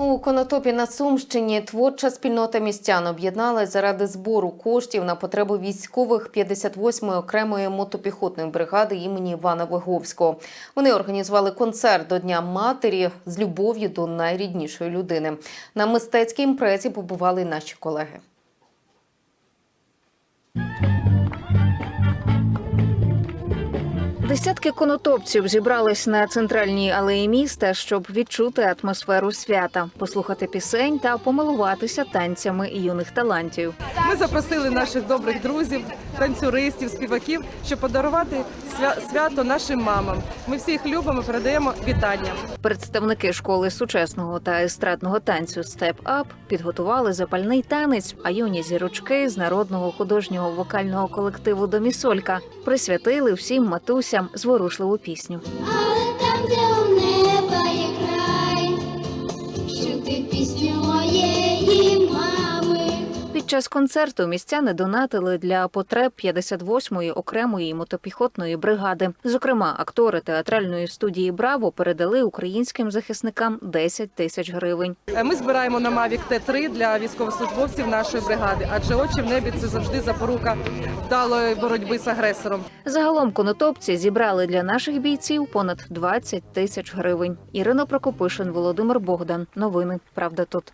У Конотопі на Сумщині творча спільнота містян об'єдналась заради збору коштів на потребу військових 58-ї окремої мотопіхотної бригади імені Івана Виговського. Вони організували концерт до Дня матері з любов'ю до найріднішої людини. На мистецькій імпрезі побували наші колеги. Десятки конотопців зібрались на центральній алеї міста, щоб відчути атмосферу свята, послухати пісень та помилуватися танцями юних талантів. Ми запросили наших добрих друзів, танцюристів, співаків, щоб подарувати свя- свято нашим мамам. Ми всі їх любимо, передаємо вітання. Представники школи сучасного та естрадного танцю Степ Ап підготували запальний танець, а юні зірочки з народного художнього вокального колективу Домісолька присвятили всім матусям зворушливу пісню. Але там, де у неба є край, чути пісню мами. Під час концерту містяни донатили для потреб 58-ї окремої мотопіхотної бригади. Зокрема, актори театральної студії Браво передали українським захисникам 10 тисяч гривень. Е, Ми збираємо на Mavic Т3 для військовослужбовців нашої бригади, адже очі в небі це завжди запорука вдалої боротьби з агресором. Загалом конотопці зібрали для наших бійців понад 20 тисяч гривень. Ірина Прокопишин, Володимир Богдан. Новини. Правда тут.